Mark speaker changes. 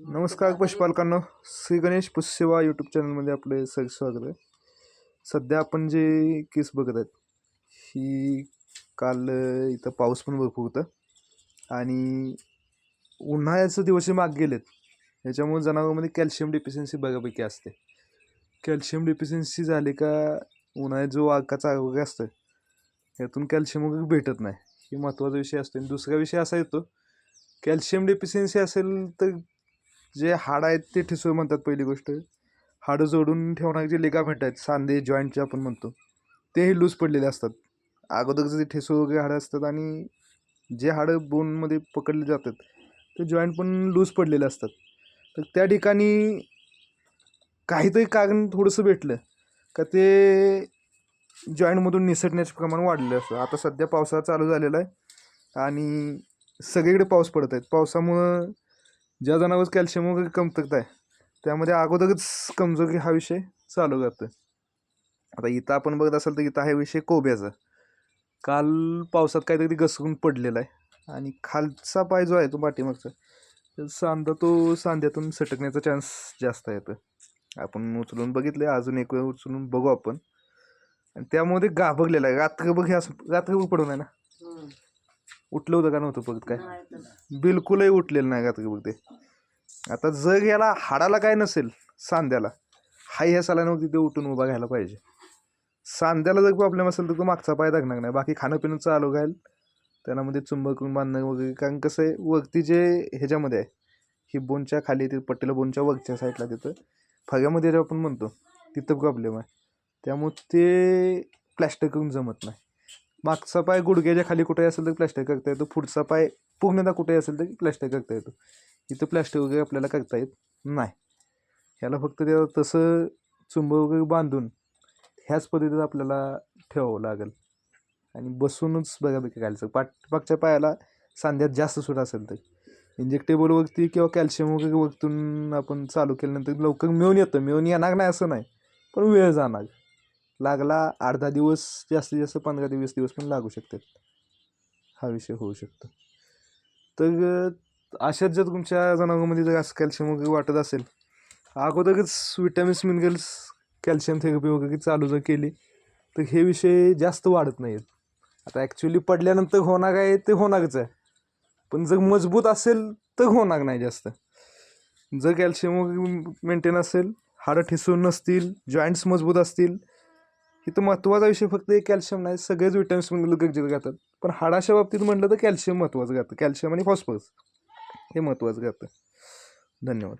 Speaker 1: नमस्कार पशुपालकांनो श्री गणेश पशुसेवा यूट्यूब चॅनलमध्ये आपले सर स्वागत आहे. सध्या आपण जे केस बघत आहेत ही काल इथं पाऊस पण भरपूर होतं. आणि उन्हाळ्याचं दिवस माग गेलेत. याच्यामुळे जनावरांमध्ये कॅल्शियम डिफिशियन्सी बऱ्यापैकी असते. कॅल्शियम डिफिशियन्सी झाली का उन्हाळ्यात जो वाकाचा वगैरे असतं यातून कॅल्शियम वगैरे भेटत नाही. ही महत्त्वाचा विषय असतो. आणि दुसरा विषय असा येतो कॅल्शियम डेफिशियन्सी असेल तर जे हाड आहेत ते ठिसूळ म्हणतात पहिली गोष्ट. हाडं जोडून ठेवणारे जे लिगामेंट आहेत सांधे जॉईंटचे आपण म्हणतो तेही लूज पडलेले असतात. अगोदरचं जे ठिसूळ वगैरे हाडं असतात आणि जे हाडं बोनमध्ये पकडले जातात ते जॉईंट पण लूज पडलेले असतात. तर त्या ठिकाणी काहीतरी कारण थोडंसं भेटलं का ते जॉईंटमधून निसटण्याचं प्रमाण वाढलेलं असतं. आता सध्या पावसाळा चालू झालेला आहे आणि सगळीकडे पाऊस पडत आहेत. पावसामुळं ज्या जनावर कॅल्शियम वगैरे कमतरता आहे त्यामध्ये अगोदरच कमजोरी हा विषय चालू करतो आता इथं आपण बघत असाल तर इथं हा विषय कोब्याचा. काल पावसात काहीतरी घसरून पडलेला आहे आणि खालचा पाय जो आहे तो पाठीमागचा तर सांधा तो सांध्यातून सटकण्याचा चान्स जास्त येतं आपण उचलून बघितले अजून एक वेळ उचलून बघू आपण. आणि त्यामध्ये घाबरलेला आहे. रात्रभर हे असं रात्रभर पडून आहे ना. उठलं होतं का नव्हतं बघत काय? बिलकुलही उठलेलं नाही का बघ ते. आता जर याला हाडाला काय नसेल सांध्याला. हाय ह्या सालानं तिथे उठून उभा घ्यायला पाहिजे. सांध्याला जर प्रॉब्लेम असेल तर तो मागचा पाय दागणार नाही. बाकी खाणं पिणं चालू घाल त्यामध्ये चुंबक बांधणं वगैरे कारण कसं आहे वरती जे ह्याच्यामध्ये आहे ही बोनच्या खाली ते पट्टीला बोनच्या वरच्या साईडला तिथं फग्यामध्ये जे आपण म्हणतो तिथं प्रॉब्लेम आहे. त्यामुळे ते प्लॅस्टर करून जमत नाही. मागचा पाय गुडघ्याच्या खाली कुठे असेल तर प्लॅस्टर करता येतो. पुढचा पाय पूर्णतः कुठे असेल तर प्लॅस्टर करता येतो. इथं प्लॅस्टर वगैरे आपल्याला करता येत नाही. ह्याला फक्त त्या तसं चुंब वगैरे बांधून ह्याच पद्धतीत आपल्याला ठेवावं लागेल. आणि बसूनच बऱ्यापैकी घालायचं पाठ मागच्या पायाला सांध्यात जास्त सूट असेल तर. इंजेक्टेबलवरती किंवा कॅल्शियम वगैरे वरतून आपण चालू केल्यानंतर लवकर मिळून येतं. मिळून येणार नाही असं नाही. पण वेळ जाणार. लागला अर्धा दिवस जास्तीत जास्त पंधरा ते वीस दिवस पण लागू शकतात. हा विषय होऊ शकतो. तर अशाच जर तुमच्या जनावरांमध्ये जर असं कॅल्शियम वगैरे वाटत असेल अगोदरच विटॅमिन्स मिनरल्स कॅल्शियम थेरपी वगैरे चालू जर केली तर हे विषय जास्त वाढत नाहीत. आता ॲक्च्युली पडल्यानंतर होणार आहे ते होणारच आहे. पण जर मजबूत असेल तर होणार नाही जास्त. जर कॅल्शियम वगैरे मेंटेन असेल हाडं ठिसून नसतील जॉईंट्स मजबूत असतील इथं महत्त्वाचा विषय फक्त एक कॅल्शियम नाही सगळेच विटॅमिन्स मिनरल गरजेचं घातात पण हाडाच्या बाबतीत म्हटलं तर कॅल्शियम महत्त्वाचं घातं कॅल्शियम आणि फॉस्फरस हे महत्त्वाचं घातं धन्यवाद.